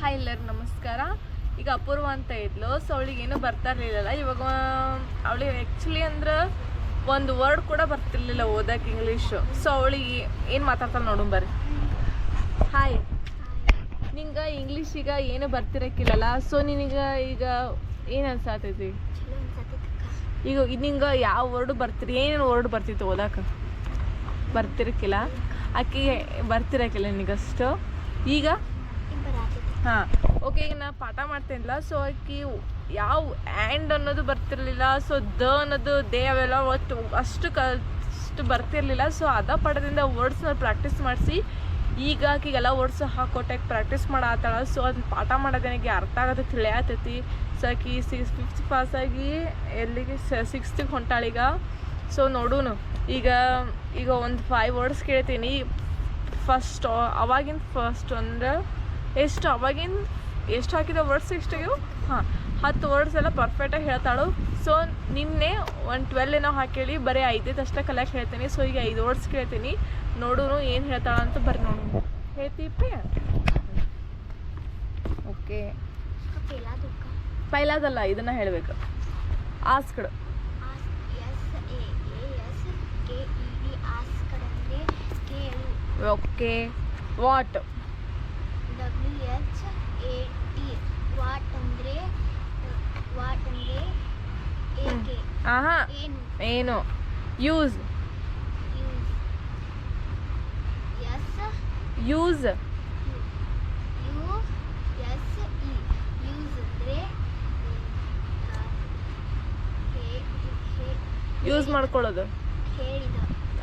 Hi ಎಲ್ಲರು ನಮಸ್ಕಾರ. ಈಗ ಅಪೂರ್ವ ಅಂತ ಇದ್ಲು ಸೊ ಅವಳಿಗೆ ಏನು ಬರ್ತಾ ಇರಲಿಲ್ಲ ಇವಾಗ ಅವಳಿಗೆ ಆ್ಯಕ್ಚುಲಿ ಅಂದ್ರೆ ಒಂದು ವರ್ಡ್ ಕೂಡ ಬರ್ತಿರ್ಲಿಲ್ಲ ಓದಕ್ಕೆ ಇಂಗ್ಲೀಷು ಸೊ ಅವಳಿಗೆ ಏನು ಮಾತಾಡ್ತಾಳೆ ನೋಡು ಬರ್ರಿ. ಹಾಯ್ ನಿಂಗೆ ಇಂಗ್ಲೀಷ್ ಈಗ ಏನು ಬರ್ತಿರಕ್ಕಿಲ್ಲಲ್ಲ. ಸೊ ನಿನಗೆ ಈಗ ಏನು ಅನ್ಸಾತೈತಿ? ಈಗ ನಿಂಗೆ ಯಾವ ವರ್ಡ್ ಬರ್ತಿರಿ ಏನೇನು ವರ್ಡ್ ಬರ್ತಿತ್ತು ಓದಕ್ಕೆ? ಬರ್ತಿರಕ್ಕಿಲ್ಲ. ಆಕೆಗೆ ಬರ್ತಿರಕ್ಕಿಲ್ಲ ನಿನಗಷ್ಟು. ಈಗ ಹಾಂ. ಓಕೆ ಈಗ ನಾ ಪಾಠ ಮಾಡ್ತೇನಿಲ್ಲ ಸೊ ಆಕಿ ಯಾವ ಆ್ಯಂಡ್ ಅನ್ನೋದು ಬರ್ತಿರ್ಲಿಲ್ಲ. ಸೊ ದ ಅನ್ನೋದು, ದೇ ಅವೆಲ್ಲ ಒಟ್ಟು ಅಷ್ಟು ಕಷ್ಟು ಬರ್ತಿರಲಿಲ್ಲ ಬರ್ತಿರ್ಲಿಲ್ಲ. ಸೊ ಅದ ಪಾಠದಿಂದ ವರ್ಡ್ಸ್ನ ಪ್ರಾಕ್ಟೀಸ್ ಮಾಡಿಸಿ, ಈಗ ಆಕಿಗೆಲ್ಲ ವರ್ಡ್ಸ್ ಹಾಕೊಟ್ಟಾಗ ಪ್ರಾಕ್ಟೀಸ್ ಮಾಡತ್ತಾಳ ಸೊ ಅದನ್ನ ಪಾಠ ಮಾಡೋದೇನಿಗೆ ಅರ್ಥ ಆಗೋದು ತಿಳಿಯತೈತಿ ಸೊ ಆಕಿ ಸಿಕ್ಸ್ ಫಿಫ್ತ್ ಪಾಸಾಗಿ ಎಲ್ಲಿಗೆ ಸಿಕ್ಸ್ತಿಗೆ ಹೊಂಟಾಳೀಗ ಸೊ ನೋಡೂನು. ಈಗ ಈಗ ಒಂದು ಫೈವ್ ವರ್ಡ್ಸ್ ಕೇಳ್ತೀನಿ. ಫಸ್ಟ್ ಅವಾಗಿನ ಫಸ್ಟ್ ಅಂದ್ರೆ ಎಷ್ಟು? ಅವಾಗಿನ ಎಷ್ಟು ಹಾಕಿದ ವರ್ಡ್ಸ್ ಎಷ್ಟಾಗ್ಯವು ಹಾಂ ಹತ್ತು ವರ್ಡ್ಸ್ ಎಲ್ಲ ಪರ್ಫೆಕ್ಟಾಗಿ ಹೇಳ್ತಾಳು. ಸೊ ನಿನ್ನೆ ಒಂದು ಟ್ವೆಲ್ ಏನೋ ಹಾಕೇಳಿ ಬರೀ ಐದೈದು ಅಷ್ಟೇ ಕಲೆಕ್ಟ್ ಹೇಳ್ತೀನಿ. ಸೊ ಈಗ ಐದು ವರ್ಡ್ಸ್ ಕೇಳ್ತೀನಿ. ನೋಡೋನು ಏನು ಹೇಳ್ತಾಳ ಅಂತ ಬರ್ರಿ ನೋಡು. ಹೇಳ್ತೀಪಿ ಓಕೆ ಪೈಲಾದಲ್ಲ ಇದನ್ನು ಹೇಳಬೇಕು. Asked okay what W H A T what ಅಂದ್ರೆ ವಾಟ್ ಅಂದ್ರೆ ಏಕೆ ಆಹಾ. ಏನು? ಯೂಸ್ ಯೂಸ್ ಯೂಸ್ ಮಾಡ್ಕೊಳ್ಳೋದು.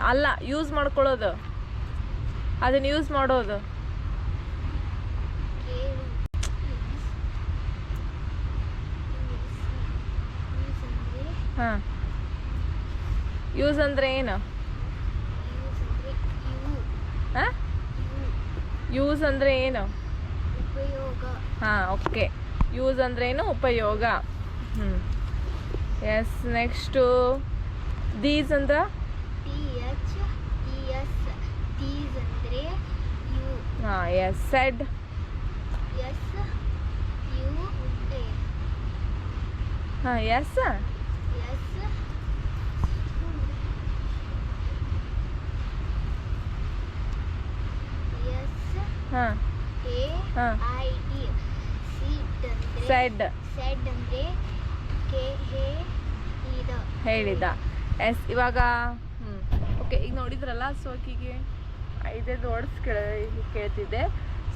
ಅಲ್ಲ ಯೂಸ್ ಮಾಡ್ಕೊಳ್ಳೋದು. ಅದನ್ನ ಯೂಸ್ ಮಾಡೋದು ಕೇಳು ಯೂಸ್ ಅಂದ್ರೆ ಹಾಂ. ಯೂಸ್ ಅಂದರೆ ಏನು? ಯೂಸ್ ಅಂದ್ರೆ ಹಾಂ? ಯೂಸ್ ಅಂದರೆ ಏನು? ಉಪಯೋಗ ಹಾಂ ಓಕೆ. ಯೂಸ್ ಅಂದ್ರೆ ಏನು? ಉಪಯೋಗ. ಹ್ಞೂ ಎಸ್ ನೆಕ್ಸ್ಟು ದೀಸ್ ಅಂದ್ರೆ? T H E S these ಅಂದ್ರೆ ಯು ಹಾಂ ಎಸ್ ಸೆಡ್ ಹಾಂ ಎಸ್ ಎಸ್ ಹಾಂ. ಎ ಹಾ. ಐ ಡಿ ಸೀಡ್ ಅಂದ್ರೆ ಸೆಡ್ ಸೆಡ್ ಅಂದ್ರೆ ಕೆ ಹೇ ಇದ. ಹೇಳಿದ. ಎಸ್ ಇವಾಗ ಹ್ಞೂ ಓಕೆ ಈಗ ನೋಡಿದ್ರಲ್ಲ ಸೋಕಿಗೆ ಆಕಿಗೆ ಐದೈದು ವರ್ಡ್ಸ್ ಕೇಳ ಕೇಳ್ತಿದ್ದೆ.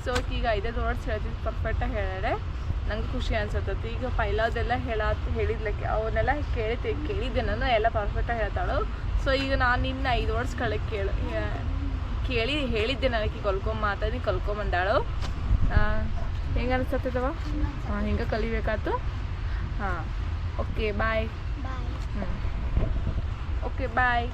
ಸೋಕಿ ಈಗ ಐದೈದು ವರ್ಡ್ಸ್ ಹೇಳ್ತಿದ್ದು ಪರ್ಫೆಕ್ಟಾಗಿ ಹೇಳಿದ್ರೆ ನಂಗೆ ಖುಷಿ ಅನ್ಸತ್ತೈತಿ. ಈಗ ಪೈಲಾದೆಲ್ಲ ಹೇಳ ಹೇಳಿದ್ಲಕ್ಕೆ ಅವನ್ನೆಲ್ಲ ಕೇಳಿ ಕೇಳಿದ್ದೆ ನಾನು ಎಲ್ಲ ಪರ್ಫೆಕ್ಟಾಗಿ ಹೇಳ್ತಾಳು. ಸೊ ಈಗ ನಾನು ನಿನ್ನ ಐದು ವರ್ಡ್ಸ್ ಕಳೆ ಕೇಳು ಕೇಳಿ ಹೇಳಿದ್ದೆ ನನಗೆ ಕಲ್ಕೊಂಬ ಮಾತಾಡಿ ಕಲ್ಕೊಂಬಂದಾಳು. ಹೆಂಗೆ ಅನಿಸ್ತದವ ಹಾಂ ಹಿಂಗೆ ಕಲಿಬೇಕಾತು? ಹಾಂ ಓಕೆ ಬಾಯ್ ಹ್ಞೂ ಓಕೆ ಬಾಯ್